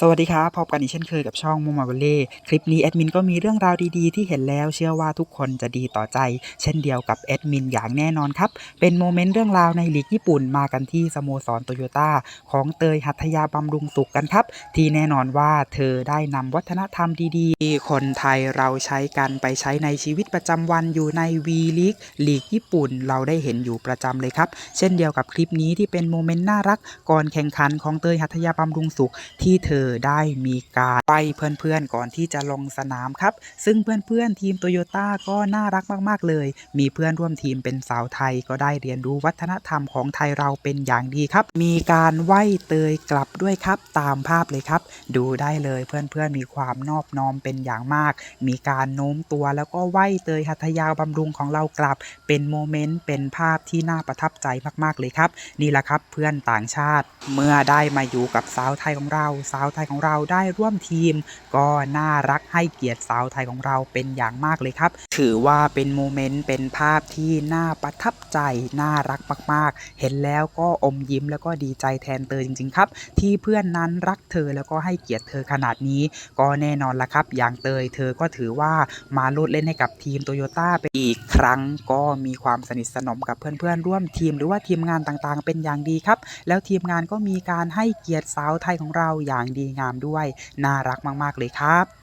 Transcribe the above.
สวัสดีครับพบกันอีกเช่นเคยกับช่องมุมมาเบเล่คลิปนี้แอดมินก็มีเรื่องราวดีๆ ที่เห็นแล้วเชื่อว่าทุกคนจะดีต่อใจ เช่นเดียวกับแอดมินอย่างแน่นอนครับ เป็นโมเมนต์เรื่องราวในลีกญี่ปุ่นมากันที่สโมสรโตโยต้าของเตยหัตยาบำรุงสุขกันครับ ที่แน่นอนว่าเธอได้นำวัฒนธรรมดีๆ ที่คนไทยเราใช้กันไปใช้ในชีวิตประจำวันอยู่ในวีลีกลีกญี่ปุ่นเราได้เห็นอยู่ประจำเลยครับ เช่นเดียวกับคลิปนี้ที่เป็นโมเมนต์น่ารักก่อนแข่งขันของเตยหัตยาบำรุงสุขที่เธอได้มีการไปเพื่อนๆก่อนที่จะลงสนามครับ ซึ่งเพื่อนๆทีมโตโยต้าก็น่ารักมากๆเลย มีเพื่อนร่วมทีมเป็นสาวไทยก็ได้เรียนรู้วัฒนธรรมของไทยเราเป็นอย่างดีครับ มีการไหว้เตยกลับด้วยครับตามภาพเลยครับ ดูได้เลยเพื่อนๆมีความนอบน้อมเป็นอย่างมาก มีการโน้มตัวแล้วก็ไหว้เตยหัตถยาบำรุงของเรากลับ เป็นโมเมนต์เป็นภาพที่น่าประทับใจมากๆเลยครับ นี่แหละครับเพื่อนต่างชาติ เมื่อได้มาอยู่กับสาวไทยของเราสาวไทยของเราได้ร่วมทีม ก็น่ารักให้เกียรติสาวไทยของเราเป็นอย่างมากเลยครับ ถือว่าเป็นโมเมนต์เป็นภาพที่น่าประทับใจน่ารักมากๆ เห็นแล้วก็อมยิ้มแล้วก็ดีใจแทนเตยจริง ๆ ครับ ที่เพื่อนนั้นรักเธอแล้วก็ให้เกียรติเธอขนาดนี้ ก็แน่นอนละครับ อย่างเตยเธอก็ถือว่ามาโลดเล่นให้กับทีมโตโยต้าเป็นอีกครั้ง ก็มีความสนิทสนมกับเพื่อนๆร่วมทีม หรือว่าทีมงานต่างๆ เป็นอย่างดีครับ แล้วทีมงานก็มีการให้เกียรติสาวไทยของเราอย่างดีงามด้วย น่ารักมาก ๆ เลยครับ